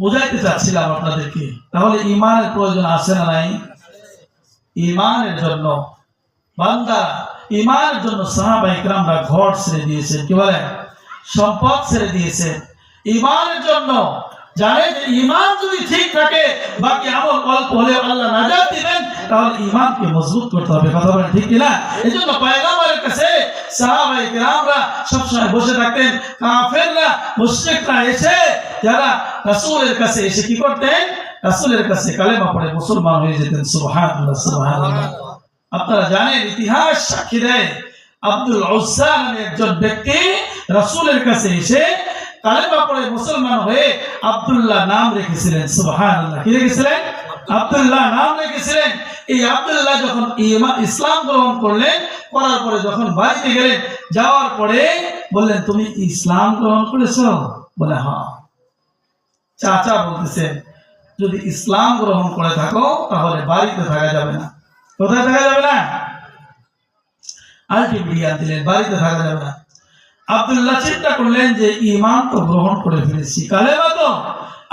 বুঝাইতে চাচ্ছিলাম আপনাদেরকে। তাহলে ইমানের প্রয়োজন আছে না নাই? ইমানের জন্য বান্দা ইমানের জন্য সাহাবা ইকরামরা ঘর ছেড়ে দিয়েছেন। কি বলেন? সম্পদ ছেড়ে দিয়েছেন। ইমানের জন্য জানে যে ইমান যদি ঠিক থাকে, বাকি আমল অল্প হলে আল্লাহ নাজাত দিবেন, তাহলে ইমানকে মজবুত করতে হবে। কথা বলেন ঠিক কিনা? এই জন্য পয়গাম্বরের কাছে সাহাবা ইকরামরা সবসময় বসে থাকতেন। কাফেররা, মুশরিকরা এসে যারা রাসূলের কাছে এসে কি করতেন? রাসূলের কাছে কালেমা পড়ে, মুসলমান হয়ে যেতেন। সুবহানাল্লাহ সুবহানাল্লাহ। আপনারা জানেন, ইতিহাস সাক্ষী দেয়, আব্দুল নামে একজন ব্যক্তি রাসূলের কাছে এসে কালেমা পড়ে, মুসলমান হয়ে আব্দুল্লাহ নাম রেখেছিলেন। সুবহানাল্লাহ, কি রেখেছিলেন? আব্দুল্লাহ নাম রেখেছিলেন। এই আব্দুল্লাহ যখন ইসলাম গ্রহণ করলেন, করার পরে যখন বাড়িতে গেলেন, যাওয়ার পরে বললেন, তুমি ইসলাম গ্রহণ করেছ? বলে হ্যাঁ। চাচা বলতেছেন যদি ইসলাম গ্রহণ করে থাকো, তাহলে বাড়িতে থাকা যাবে না। কোথায় থাকা যাবে না? আলটিমেটিয়ান দিলেন, বাড়িতে থাকা যাবে না। আব্দুল্লাহ চিন্তা করলেন যে, ইমান তো গ্রহণ করে ফেলেছি। কালেমা তো,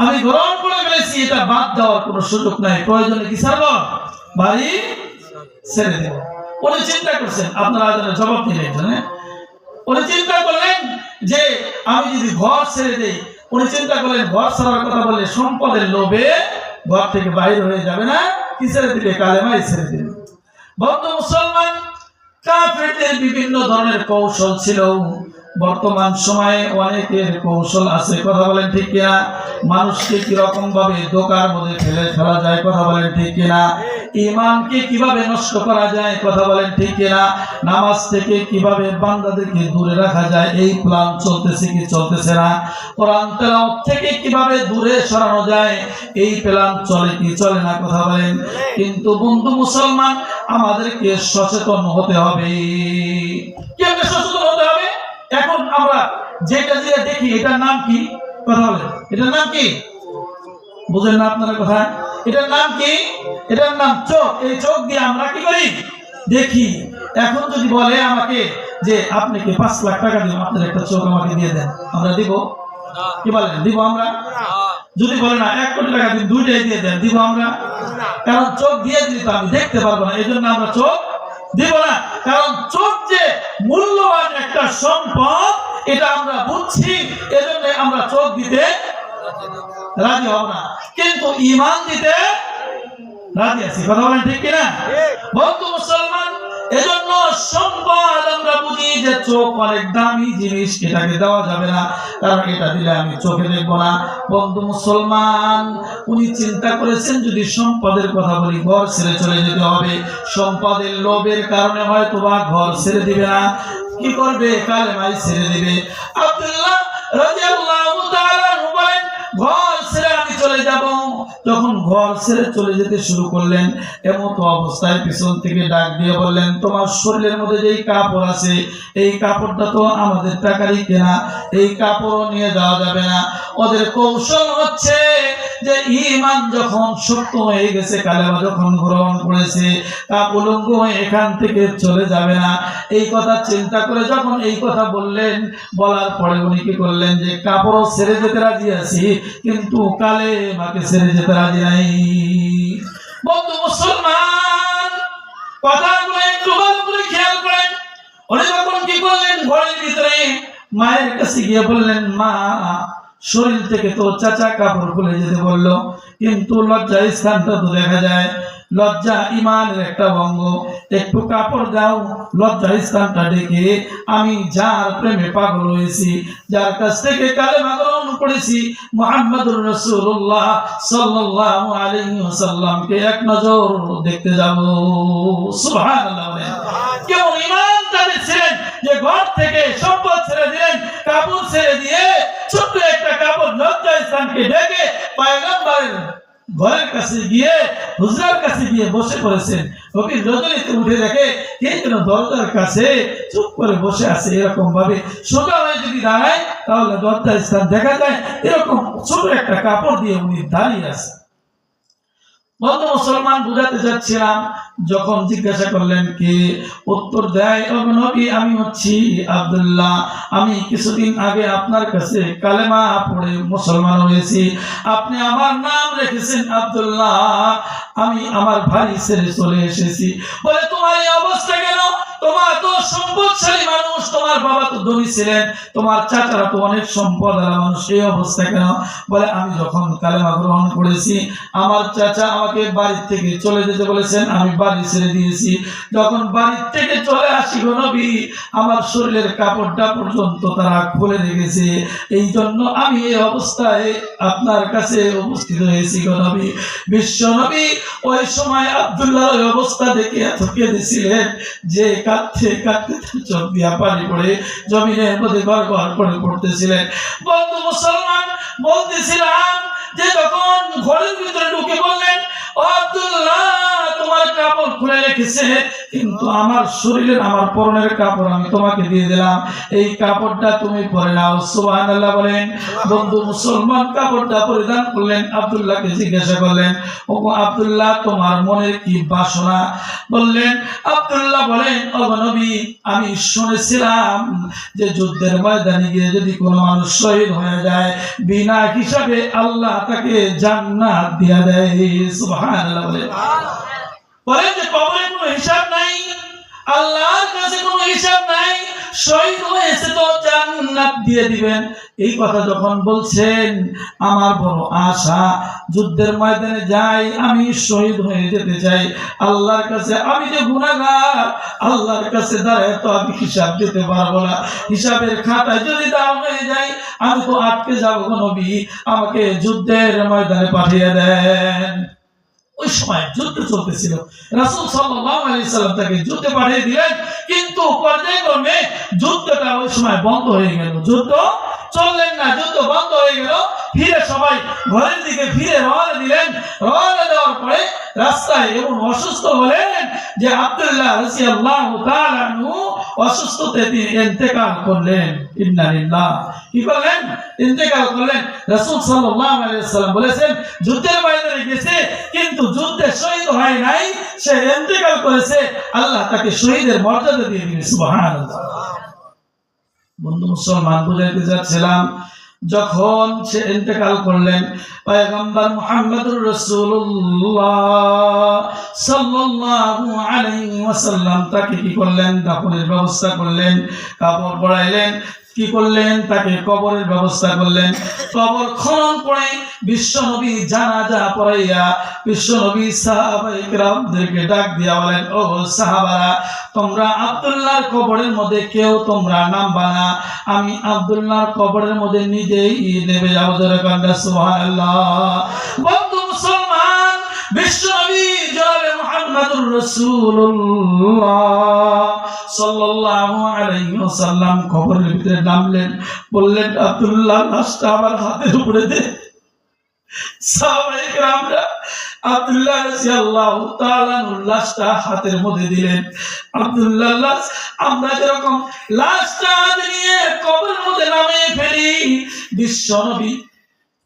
আমি গ্রহণ করে ফেলেছি, এটা বাদ দেওয়ার কোনো সুযোগ নাই। প্রয়োজনে কি ছাড়ব? বাড়ি ছেড়ে দেব উনি চিন্তা করছেন, আপনারা জবাব দিলেন জানেন উনি চিন্তা করলেন যে, আমি যদি ঘর ছেড়ে দেই, উনি চিন্তা করলেন, ঘর ছাড়ার কথা বললে সম্পদের লোভে ঘর থেকে বাইরে হয়ে যাবে না। কি ছেড়ে দিবে? কালেমাই ছেড়ে দিবে। বন্ধু মুসলমান, কাফেরদের বিভিন্ন ধরনের কৌশল ছিল। বর্তমান সময়ে অনেকের কৌশল আছে, কথা বলেন ঠিক কিনা? মানুষকে কীরকম ভাবে দোকার মধ্যে ফেলে ফেলা যায়, কথা বলেন ঠিক কিনা? ইমানকে কীভাবে নষ্ট করা যায়, কথা বলেন ঠিক কিনা? নামাজ থেকে কীভাবে বান্দাদেরকে দূরে রাখা যায়, এই প্ল্যান চলতেছে কি চলতেছে না? কোরআন তেলাওয়াত থেকে কীভাবে দূরে সরানো যায়, এই প্ল্যান চলে কি চলে না, কথা বলেন? কিন্তু বন্ধু মুসলমান, আমাদেরকে সচেতন হতে হবে। কেমনে সচেতন আমরা যেটা দিয়ে দেখি, এটার নাম কি? কথা বলেন। এটার নাম কি? বুঝেন না আপনারা কথা এটার নাম কি? এটার নাম চোখ। এই চোখ দিয়ে আমরা কি করি? দেখি। এখন যদি বলে আমাকে যে আপনি কি পাঁচ লাখ টাকা দিন আপনার একটা চোখ আমাকে দিয়ে দেন, আমরা দিব? কি বলেন? দিব আমরা? যদি বলে না, এক কোটি টাকা দিন দুইটাই দিয়ে দেন, দিব আমরা? কারণ চোখ দিয়ে দিলে তো আমি দেখতে পারব না, এই জন্য আমরা চোখ দিব না। কারণ চোখ যে মূল্যবান একটা সম্পদ এটা আমরা বুঝছি এজন্য আমরা চোখ দিতে রাজি হব না। কিন্তু ইমান দিতে রাজি আছি। কথা বলেন ঠিক কিনা? বন্ধু মুসলমান এজন্য সম্পদ আমরা বুঝি যে চোখ অনেক দামি জিনিস, এটাকে দেওয়া যাবে না। কারণ এটা দিলে আমি চোখে দেখব না। বন্ধু মুসলমান, উনি চিন্তা করেছেন যদি সম্পদের কথা বলি, ঘর ছেড়ে চলে যেতে হবে। সম্পদের লোভের কারণে হয়তো বা ঘর ছেড়ে দিবে না। কি করবে? কালেমাই ছেড়ে দিবে। আব্দুল্লাহ রাদিয়াল্লাহু তাআলা বলেন, ঘর ছেড়ে আমি চলে যাব। যখন ঘর ছেড়ে চলে যেতে শুরু করলেন এমন অবস্থায় পিছন থেকে ডাক দিয়ে বললেন, তোমার শরীরের মধ্যে যেই কাপড় আছে, এই কাপড়টা তো আমাদের টাকারই কেনা, এই কাপড়ও নিয়ে যাওয়া যাবে না। ওদের কৌশল হচ্ছে যে ইমান যখন সত্য হয়ে গেছে, কালেমা যখন গ্রহণ করেছে, তা উলঙ্গ এখান থেকে চলে যাবে না। এই কথা চিন্তা করে যখন এই কথা বললেন, বলার পরে উনি কি করলেন যে, কাপড়ও ছেড়ে যেতে রাজি আছি, কিন্তু কালে মাকে ছেড়ে যেতে রাজি নাই। বন্ধু মুসলমান, কথাগুলো একটু ভালো করে খেয়াল করেন। উনি যখন কি ভিতরে মায়ের কাছে গিয়ে বললেন, মা শরীর থেকে তো চাচা কাপড় খুলে যেতে বলল কিন্তু লজ্জা স্থানটা তো দেখা যায়। লজ্জা ইমানের একটা অঙ্গ। একটু কাপড় দাও লজ্জা স্থানটা ডেকে আমি যার প্রেমে পাগল হয়েছি যার কাছ থেকে কালেমা গ্রহণ করেছি মোহাম্মদুর রসুল্লাহ সাল্লাল্লাহু আলাইহি এক নজর দেখতে যাব। বলেন। কেমন ইমান তাদের ছিলেন যে ঘর থেকে সম্পদ ছেড়ে দিলেন কাপড় ছেড়ে দিয়ে ছোট্ট একটা কাপড় লজ্জা স্থানকে ডেকে পায়গাম্বারের ঘরের কাছে গিয়ে হুজরার কাছে গিয়ে বসে পড়েছেন। ওকে রজনীতে উঠে দেখে, কে যেন দরজার কাছে চুপ করে বসে আছে এরকম ভাবে সোজা হয়ে যদি দাঁড়ায়, তাহলে দরজার স্থান দেখা যায়। এরকম ছোট একটা কাপড় দিয়ে উনি দাঁড়িয়ে আছে বন্ধু মুসলমান বুঝাতে চাচ্ছিলাম, যখন জিজ্ঞাসা করলেন কে? উত্তর দেয় নবী, আমি হচ্ছি আবদুল্লাহ। আমি কিছুদিন আগে আপনার কাছে কালেমা পড়ে মুসলমান হয়েছি। আপনি আমার নাম রেখেছেন আবদুল্লাহ। আমি আমার ভাই ছেড়ে চলে এসেছি। বলে, তোমার এই অবস্থা কেন? তোমার তো সম্পদশালী মানুষ, তোমার বাবা তো ধনী ছিলেন, তোমার চাচারা তো অনেক সম্পদ মানুষ, এই অবস্থা কেন? বলে, আমি যখন কালেমা গ্রহণ করেছি, আমার চাচা আমাকে থেকে চলে যেতে বলেছেন, আমি বাড়ি ছেড়ে দিয়েছি। যখন থেকে চলে আসি নবী, আমার শরীরের কাপড়টা পর্যন্ত তারা খুলে রেখেছে। এই জন্য আমি এই অবস্থায় আপনার কাছে উপস্থিত হয়েছি গো বিশ্ব নবী ওই সময় আব্দুল্লাহ অবস্থা দেখে এত কেঁদেছিলেন যে কাঁদতে কাঁদতে চোখ দিয়া পানি পড়ে জমিনের মধ্যে ঘর ঘর করে পড়তেছিলেন। বন্ধু মুসলমান, বলতেছিলাম যে যখন ঘরের ভিতরে ঢুকে বললেন তোমার কাপড় খুলে রেখেছে, কিন্তু আমার শরীরের, আমার পরনের কাপড় আমি তোমাকে দিয়ে দিলাম। এই কাপড়টা তুমি পরে নাও বলেন। বন্ধু মুসলমান কাপড়টা পরিধান করলেন, আব্দুল্লাহকে জিজ্ঞাসা করলেন ও আব্দুল্লাহ, তোমার মনের কি বাসনা? বললেন, আব্দুল্লাহ বলেন ও নবী, আমি শুনেছিলাম যে যুদ্ধের ময়দানে গিয়ে যদি কোনো মানুষ শহীদ হয়ে যায়, বিনা হিসাবে আল্লাহ তাকে জান্নাত দিয়া দেয় শহীদ আমার বড় আশা, যুদ্ধের ময়দানে যাই, আমি শহীদ হয়ে যেতে চাই। আল্লাহর কাছে আমি যে গুণাগার আল্লাহর কাছে দাঁড়ায় তো আমি হিসাব দিতে পারব না। হিসাবের খাতায় যদি দাম হয়ে যায়, আমি তো আটকে যাব নবী। আমাকে যুদ্ধের ময়দানে পাঠিয়ে দেন। ওই সময় যুদ্ধ চলতেছিল। রাসুল সাল্লাম তাকে যুদ্ধে পাঠিয়ে দিলেন, কিন্তু পর্যায়ক্রমে যুদ্ধটা ওই সময় বন্ধ হয়ে গেল। যুদ্ধ চললেন না, যুদ্ধ বন্ধ হয়ে গেল। ফিরে সবাই ঘরের দিকে ফিরে রওনা দিলেন। রওনা দেওয়ার পরে রাস্তায় এমন অসুস্থ হলেন যে আব্দুল্লাহ তাআলা আনহু অসুস্থতে তিনি ইন্তেকাল করলেন। ইন্না লিল্লাহ। কি করলেন? ইন্তেকাল করলেন। রাসূল সাল্লাল্লাহু আলাইহি সাল্লাম বলেছেন, যুদ্ধের ময়দানে গেছে, কিন্তু যুদ্ধে শহীদ হয় নাই, সে ইন্তেকাল করেছে, আল্লাহ তাকে শহীদের মর্যাদা দিয়ে দিবেন সুবহানাল্লাহ। বন্ধু মুসলমান, বুঝাইতে যাচ্ছিলাম যখন সে ইন্তেকাল করলেন, পয়গম্বর মোহাম্মদ রসুল্লাহ তাকে কি করলেন? দাফনের ব্যবস্থা করলেন, কাপড় পরাইলেন কি করলেন? তাকে কবরের ব্যবস্থা করলেন। কবর খনন করে বিশ্বনবী জানাজা পড়াইয়া বিশ্বনবী সাহাবায়ে কেরামদেরকে ডাক দিয়া বলেন, ও সাহাবারা, তোমরা আব্দুল্লাহর কবরের মধ্যে কেউ তোমরা নামবা না। আমি আব্দুল্লাহর কবরের মধ্যে নিজেই নেবে যাব সুবহানাল্লাহ। ভিতরে নামলেন, বললেন আমার হাতের উপরে দে। হাতের মধ্যে দিলেন। আব্দুল্লাহ আমরা যেরকম লাশটা হাতে নিয়ে কবরের মধ্যে নামিয়ে ফেলি বিশ্বনবী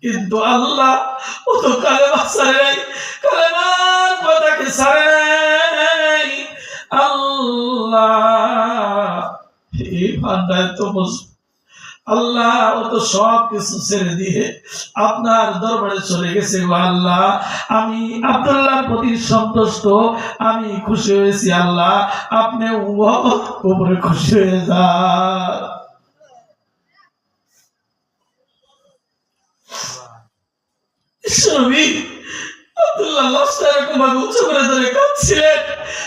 কিন্তু আল্লাহ ও তো কালেমা ছাড়ে নাই, কালেমার কথাকে ছাড়ে নাই। আল্লাহ এই ভান্ডায় তো বুঝ- আল্লাহ ও তো সব কিছু ছেড়ে দিয়ে আপনার দরবারে চলে গেছে আল্লাহ। আমি আব্দুল্লাহর প্রতি সন্তুষ্ট, আমি খুশি হয়েছি আল্লাহ। আপনি উপরে খুশি হয়ে যান। স্বামী, আব্দুল্লাহ লাশটা এরকম ভাবে উঁচু করে ধরে কাঁদছিলেন।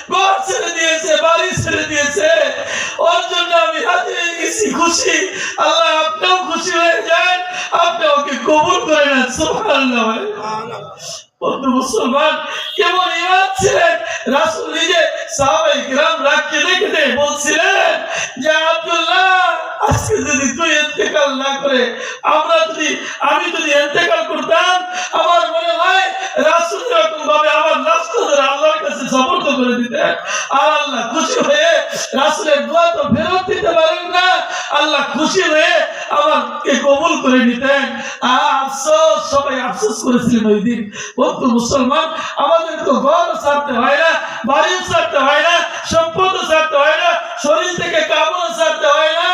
ঘর ছেড়ে দিয়েছে, বাড়ি ছেড়ে দিয়েছে। ওর জন্য আমি হাজির গেছি, খুশি। আল্লাহ আপনিও খুশি হয়ে যান। আপনি ওকে কবুল করে নেন, সুবহানাল্লাহ। বন্ধু মুসলমান, কেমন ইমান ছিলেন? রাসূল নিজে সাহাবায়ে কিরাম রাখতে দেখতে বলছিলেন যে, আব্দুল্লাহ, আজকে যদি তুই ইন্তেকাল না করে, আমরা যদি, আমি যদি ইন্তেকাল করতাম আমার মনে হয় রাসূল এরকম ভাবে আমার লাশটা ধরে আল্লাহর কাছে সমর্থ করে দিতেন আর আল্লাহ খুশি হয়ে রাসূলের দোয়া তো ফেরত দিতে পারেন না আল্লাহ খুশি হয়ে আমাকে কবুল করে নিতেন আহ, আফসোস সবাই আফসোস করেছিলেন ওই দিন বন্ধু মুসলমান, আমাদের তো ঘর ছাড়তে হয় না বাড়িও ছাড়তে হয় না সম্পদও ছাড়তে হয় না, শরীর থেকে কাপড়ও ছাড়তে হয় না।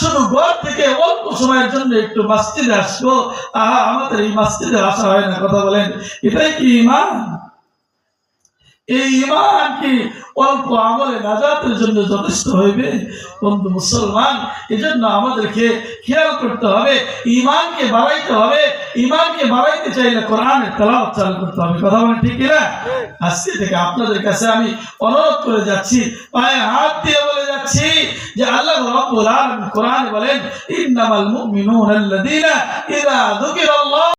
শুধু ঘর থেকে অল্প সময়ের জন্য একটু মসজিদে আসব। আহা, আমাদের এই মসজিদে আসা হয় না, কথা বলেন। এটাই কি ইমান এই ইমান কি অল্প আমলে নাজাতের জন্য যথেষ্ট হইবে। বন্ধু মুসলমান, এজন্য আমাদেরকে খেয়াল করতে হবে ইমানকে বাড়াইতে হবে। ইমানকে বাড়াইতে চাইলে কোরআনের তেলাওয়াত চালু করতে হবে। কথা বলেন ঠিক কিনা? আজকে থেকে আপনাদের কাছে আমি অনুরোধ করে যাচ্ছি, পায়ে হাত দিয়ে বলে যাচ্ছি যে আল্লাহ রাব্বুল আলামিন কোরআনে বলেন, ইন্নামাল মুমিনুনা আল্লাযীনা ইযা যুকিরাল্লাহ।